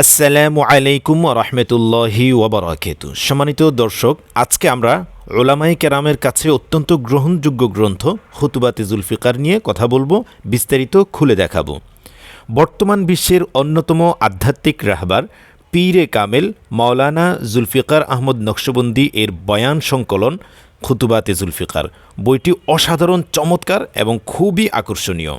আসসালামু আলাইকুম রহমতুল্লাহি ওবরাকেতু সম্মানিত দর্শক, আজকে আমরা ওলামাই কেরামের কাছে অত্যন্ত গ্রহণযোগ্য গ্রন্থ হুতুবাতে জুলফিকার নিয়ে কথা বলব, বিস্তারিত খুলে দেখাবো। বর্তমান বিশ্বের অন্যতম আধ্যাত্মিক রাহবার পীরে কামেল মাওলানা জুলফিকার আহমদ নকশবন্দি এর বয়ান সংকলন খুতুবাতে জুলফিকার। বইটি অসাধারণ, চমৎকার এবং খুবই আকর্ষণীয়।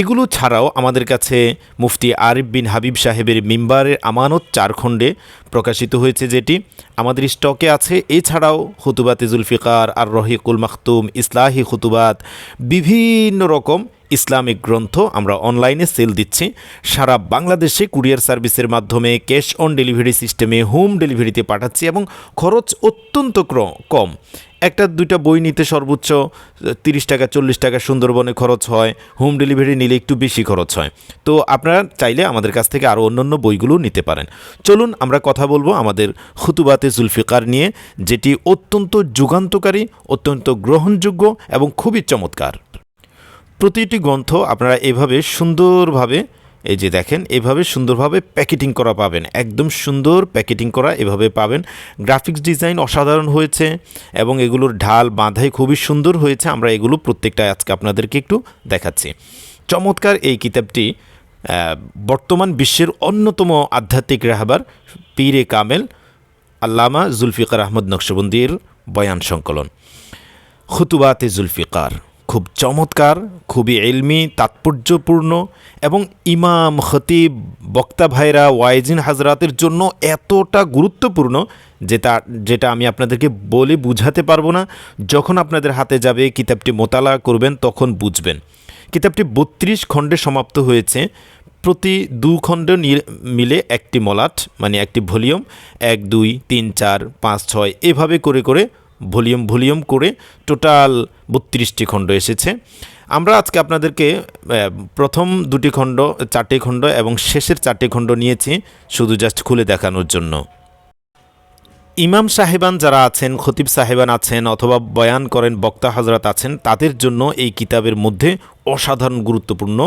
এগুলো ছাড়াও আমাদের কাছে মুফতি আরিফ বিন হাবিব সাহেবের মিম্বারের আমানত চার খণ্ডে প্রকাশিত হয়েছে যেটি আমাদের স্টকে আছে। এছাড়াও হুতুবাতে জুলফিকার আর রহিকুল মাখতুম, ইসলাহি হুতুবাত বিভিন্ন রকম ইসলামিক গ্রন্থ আমরা অনলাইনে সেল দিচ্ছি। সারা বাংলাদেশে কুরিয়ার সার্ভিসের মাধ্যমে ক্যাশ অন ডেলিভারি সিস্টেমে হোম ডেলিভারিতে পাঠাচ্ছি এবং খরচ অত্যন্ত কম। একটা দুইটা বই নিতে সর্বোচ্চ তিরিশ টাকা, চল্লিশ টাকা সুন্দরবনে খরচ হয় হোম ডেলিভারি নিলে একটু বেশি খরচ হয়। তো আপনারা চাইলে আমাদের কাছ থেকে আরও অন্যান্য বইগুলো নিতে পারেন। চলুন আমরা কথা বলব আমাদের খুতুবাতে জুলফিকার নিয়ে, যেটি অত্যন্ত যুগান্তকারী, অত্যন্ত গ্রহণযোগ্য এবং খুবই চমৎকার। প্রতিটি গ্রন্থ আপনারা এভাবে সুন্দরভাবে এই যে দেখেন, এভাবে সুন্দরভাবে প্যাকেটিং করা পাবেন। একদম সুন্দর প্যাকেটিং করা এভাবে পাবেন। গ্রাফিক্স ডিজাইন অসাধারণ হয়েছে এবং এগুলোর ঢাল বাঁধাই খুবই সুন্দর হয়েছে। আমরা এগুলো প্রত্যেকটা আজকে আপনাদেরকে একটু দেখাচ্ছি। চমৎকার এই কিতাবটি বর্তমান বিশ্বের অন্যতম আধ্যাত্মিক রাহবার পীরে কামেল আল্লামা জুলফিকার আহমদ নকশবন্দির বয়ান সংকলন। খুতুবাতে জুলফিকার। খুব চমৎকার, খুবই এলমি, তাৎপর্যপূর্ণ এবং ইমাম খতিব বক্তা ভাইরা ওয়াইজিন হাজরাতের জন্য এতটা গুরুত্বপূর্ণ যেটা যেটা আমি আপনাদেরকে বলে বুঝাতে পারব না। যখন আপনাদের হাতে যাবে, কিতাবটি মোতালা করবেন, তখন বুঝবেন। কিতাবটি বত্রিশ খণ্ডে সমাপ্ত হয়েছে। প্রতি দু খণ্ড মিলে একটি মলাট মানে একটি ভলিউম, এক, দুই, তিন, চার, পাঁচ, ছয়, এভাবে করে করে ভলিউম ভলিউম করে টোটাল বত্রিশটি খণ্ড এসেছে। আমরা আজকে আপনাদেরকে প্রথম দুটি খণ্ড, চারটি খণ্ড এবং শেষের চারটি খণ্ড নিয়েছি, শুধু জাস্ট খুলে দেখানোর জন্য। ইমাম সাহেবান যারা আছেন, খতিব সাহেবান আছেন অথবা বয়ান করেন, বক্তা হজরত আছেন, তাদের জন্য এই কিতাবের মধ্যে অসাধারণ গুরুত্বপূর্ণ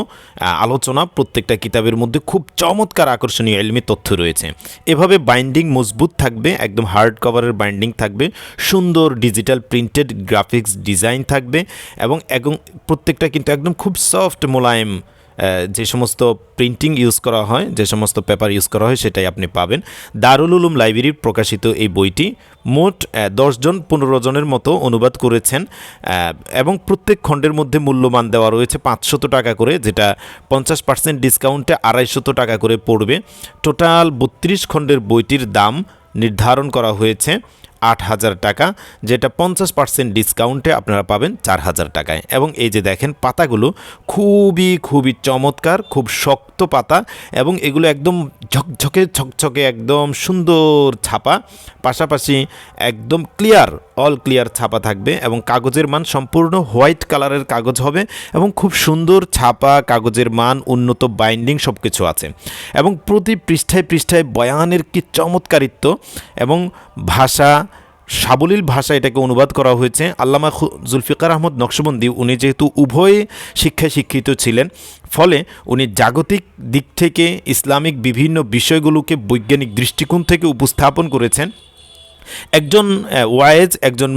আলোচনা, প্রত্যেকটা কিতাবের মধ্যে খুব চমৎকার আকর্ষণীয় এলমি তথ্য রয়েছে। এভাবে বাইন্ডিং মজবুত থাকবে, একদম হার্ড কভারের বাইন্ডিং থাকবে, সুন্দর ডিজিটাল প্রিন্টেড গ্রাফিক্স ডিজাইন থাকবে এবং এবং প্রত্যেকটা কিন্তু একদম খুব সফট মোলায়েম যে সমস্ত প্রিন্টিং ইউজ করা হয়, যে সমস্ত পেপার ইউজ করা হয়, সেটাই আপনি পাবেন। দারুল উলুম লাইব্রেরির প্রকাশিত এই বইটি মোট দশজন পনেরো জনের মতো অনুবাদ করেছেন এবং প্রত্যেক খণ্ডের মধ্যে মূল্যমান দেওয়া রয়েছে পাঁচশত টাকা করে, যেটা পঞ্চাশ পার্সেন্ট ডিসকাউন্টে আড়াইশত টাকা করে পড়বে। টোটাল বত্রিশ খণ্ডের বইটির দাম নির্ধারণ করা হয়েছে। আট হাজার টাকা, যেটা পঞ্চাশ পার্সেন্ট ডিসকাউন্টে আপনারা পাবেন চার হাজার টাকায়। এবং এই যে দেখেন, পাতাগুলো খুবই খুবই চমৎকার, খুব শক্ত পাতা এবং এগুলো একদম ঝকঝকে ঝকঝকে, একদম সুন্দর ছাপা। পাশাপাশি একদম ক্লিয়ার অল ক্লিয়ার ছাপা থাকবে এবং কাগজের মান সম্পূর্ণ হোয়াইট কালারের কাগজ হবে এবং খুব সুন্দর ছাপা কাগজের মান, উন্নত বাইন্ডিং সব কিছু আছে। এবং প্রতি পৃষ্ঠায় পৃষ্ঠায় বয়ানের কি চমৎকারিত্ব এবং ভাষা, সাবলীল ভাষা এটাকে অনুবাদ করা হয়েছে। আল্লামা জুলফিকার আহমদ নকশবন্দি, উনি যেহেতু উভয়ে শিক্ষায় শিক্ষিত ছিলেন, ফলে উনি জাগতিক দিক থেকে ইসলামিক বিভিন্ন বিষয়গুলোকে বৈজ্ঞানিক দৃষ্টিকোণ থেকে উপস্থাপন করেছেন। একজন ওয়ায়েজ, একজন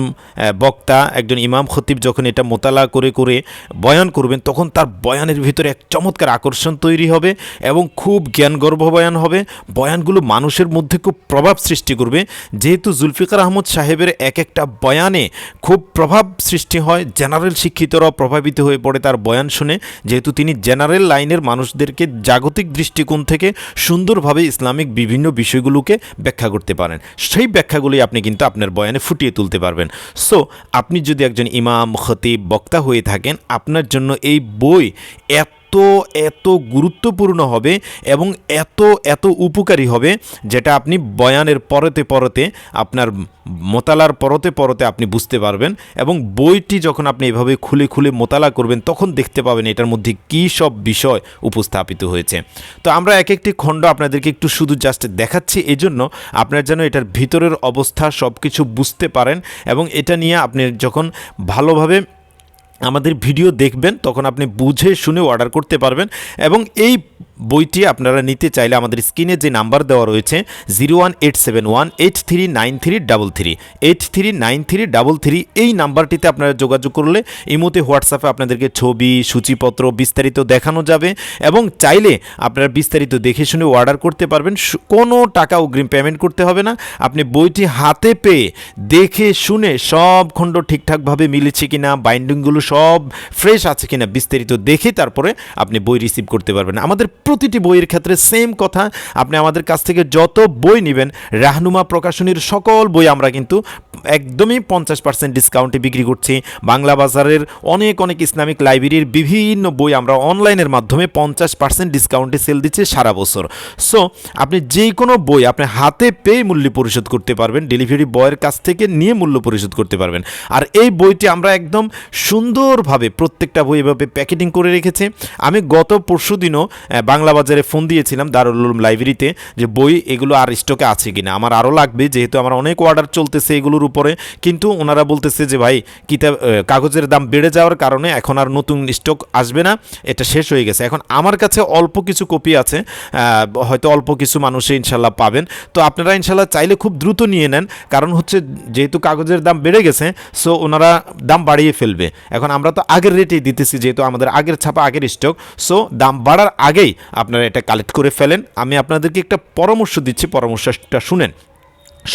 বক্তা, একজন ইমাম খতিব যখন এটা মোতালা করে করে বয়ান করবেন, তখন তার বয়ানের ভিতরে এক চমৎকার আকর্ষণ তৈরি হবে এবং খুব জ্ঞানগর্ভ বয়ান হবে। বয়ানগুলো মানুষের মধ্যে খুব প্রভাব সৃষ্টি করবে। যেহেতু জুলফিকার আহমদ সাহেবের এক একটা বয়ানে খুব প্রভাব সৃষ্টি হয়, জেনারেল শিক্ষিতরাও প্রভাবিত হয়ে পড়ে তার বয়ান শুনে। যেহেতু তিনি জেনারেল লাইনের মানুষদেরকে জাগতিক দৃষ্টিকোণ থেকে সুন্দরভাবে ইসলামিক বিভিন্ন বিষয়গুলোকে ব্যাখ্যা করতে পারেন। সেই ব্যাখ্যাগুলি আপনি কিন্তু আপনার বয়ানে ফুটিয়ে তুলতে পারবেন। সো আপনি যদি একজন ইমাম, খতিব, বক্তা হয়ে থাকেন, আপনার জন্য এই বই এত এত এত গুরুত্বপূর্ণ হবে এবং এত এত উপকারী হবে যেটা আপনি বয়ানের পরতে পরতে, আপনার মোতালার পরতে পরতে আপনি বুঝতে পারবেন এবং বইটি যখন আপনি এভাবে খুলে খুলে মোতালা করবেন, তখন দেখতে পাবেন এটার মধ্যে কী সব বিষয় উপস্থাপিত হয়েছে। তো আমরা এক একটি খণ্ড আপনাদেরকে একটু শুধু জাস্ট দেখাচ্ছি, এজন্য আপনার যেন এটার ভিতরের অবস্থা সব কিছু বুঝতে পারেন এবং এটা নিয়ে আপনি যখন ভালোভাবে আমাদের ভিডিও দেখবেন তখন আপনি বুঝে শুনে অর্ডার করতে পারবেন এবং এই বইটি আপনারা নিতে চাইলে আমাদের স্ক্রিনে যে নাম্বার দেওয়া রয়েছে, zero one eight seven one eight three nine three double three. Eight three nine three double three, এই নাম্বারটিতে আপনারা যোগাযোগ করলে ইমোতে হোয়াটসঅ্যাপে আপনাদেরকে ছবি, সূচিপত্র বিস্তারিত দেখানো যাবে এবং চাইলে আপনারা বিস্তারিত দেখে শুনে অর্ডার করতে পারবেন। কোনো টাকা অগ্রিম পেমেন্ট করতে হবে না। আপনি বইটি হাতে পেয়ে দেখে শুনে সব খণ্ড ঠিকঠাকভাবে মিলেছে কি না বাইন্ডিংগুলো সব ফ্রেশ আছে কিনা বিস্তারিত দেখে তারপরে আপনি বই রিসিভ করতে পারবেন। আমাদের প্রতিটি বইয়ের ক্ষেত্রে সেম কথা। আপনি আমাদের কাছ থেকে যত বই নেবেন, রাহনুমা প্রকাশনীর সকল বই আমরা কিন্তু একদমই পঞ্চাশ পার্সেন্ট ডিসকাউন্টে বিক্রি করছি। বাংলা বাজারের অনেক অনেক ইসলামিক লাইব্রেরির বিভিন্ন বই আমরা অনলাইনের মাধ্যমে পঞ্চাশ পার্সেন্ট ডিসকাউন্টে সেল দিচ্ছি সারা বছর। সো আপনি যে কোনো বই আপনি হাতে পেয়ে মূল্য পরিশোধ করতে পারবেন ডেলিভারি বয়ের কাছ থেকে নিয়ে মূল্য পরিশোধ করতে পারবেন। আর এই বইটি আমরা একদম সুন্দরভাবে প্রত্যেকটা বই এভাবে প্যাকেটিং করে রেখেছি। আমি গত পরশু দিনও বাংলা বাজারে ফোন দিয়েছিলাম দারুল উলুম লাইব্রেরিতে যে বই এগুলো আর স্টকে আছে কিনা। আমার আরও লাগবে, যেহেতু আমার অনেক অর্ডার চলতেছে এগুলোর উপরে। কিন্তু ওনারা বলতেছে যে, ভাই, কিতাব কাগজের দাম বেড়ে যাওয়ার কারণে এখন আর নতুন স্টক আসবে না, এটা শেষ হয়ে গেছে। এখন আমার কাছে অল্প কিছু কপি আছে হয়তো অল্প কিছু মানুষে ইনশাল্লাহ পাবেন। তো আপনারা ইনশাল্লাহ চাইলে খুব দ্রুত নিয়ে নেন, কারণ হচ্ছে যেহেতু কাগজের দাম বেড়ে গেছে, সো ওনারা দাম বাড়িয়ে ফেলবে। এখন আমরা তো আগের রেটেই দিতেছি, যেহেতু আমাদের আগের ছাপা আগের স্টক, সো দাম বাড়ার আগেই আপনারা এটা কালেক্ট করে ফেলেন। আমি আপনাদেরকে একটা পরামর্শ দিচ্ছি পরামর্শটা শুনেন।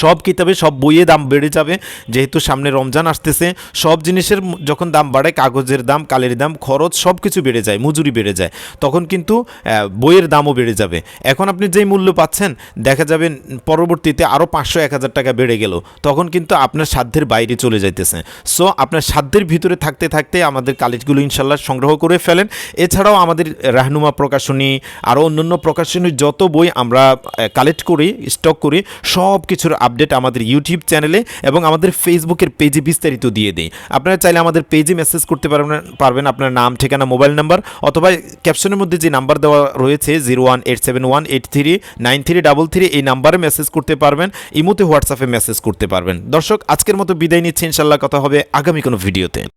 সব কিতাবে, সব বইয়ে দাম বেড়ে যাবে। যেহেতু সামনে রমজান আসতেছে, সব জিনিসের যখন দাম বাড়ে, কাগজের দাম, কালের দাম, খরচ সব কিছু বেড়ে যায়, মজুরি বেড়ে যায়। তখন কিন্তু বইয়ের দামও বেড়ে যাবে। এখন আপনি যেই মূল্য পাচ্ছেন, দেখা যাবে পরবর্তীতে আরও পাঁচশো, এক হাজার টাকা বেড়ে গেল। তখন কিন্তু আপনার সাধ্যের বাইরে চলে যাইতেছে। সো আপনার সাধ্যের ভিতরে থাকতে থাকতে আমাদের কালেজগুলো ইনশাল্লাহ সংগ্রহ করে ফেলেন। এছাড়াও আমাদের রাহনুমা প্রকাশনী আরও অন্যান্য প্রকাশনীর যত বই আমরা কালেক্ট করি স্টক করি সব কিছুর আপডেট আমাদের ইউটিউব চ্যানেলে এবং আমাদের ফেসবুকের পেজে বিস্তারিত দিয়ে দিই। আপনারা চাইলে আমাদের পেজে মেসেজ করতে পারবেন পারবেন আপনার নাম, ঠিকানা মোবাইল নাম্বার অথবা ক্যাপশনের মধ্যে যে নাম্বার দেওয়া রয়েছে zero one eight seven one eight three nine three double three এই নাম্বারে মেসেজ করতে পারবেন, ইমোতে, হোয়াটসঅ্যাপে মেসেজ করতে পারবেন। দর্শক, আজকের মতো বিদায় নিচ্ছি ইনশাল্লাহ কথা হবে আগামী কোনো ভিডিওতে।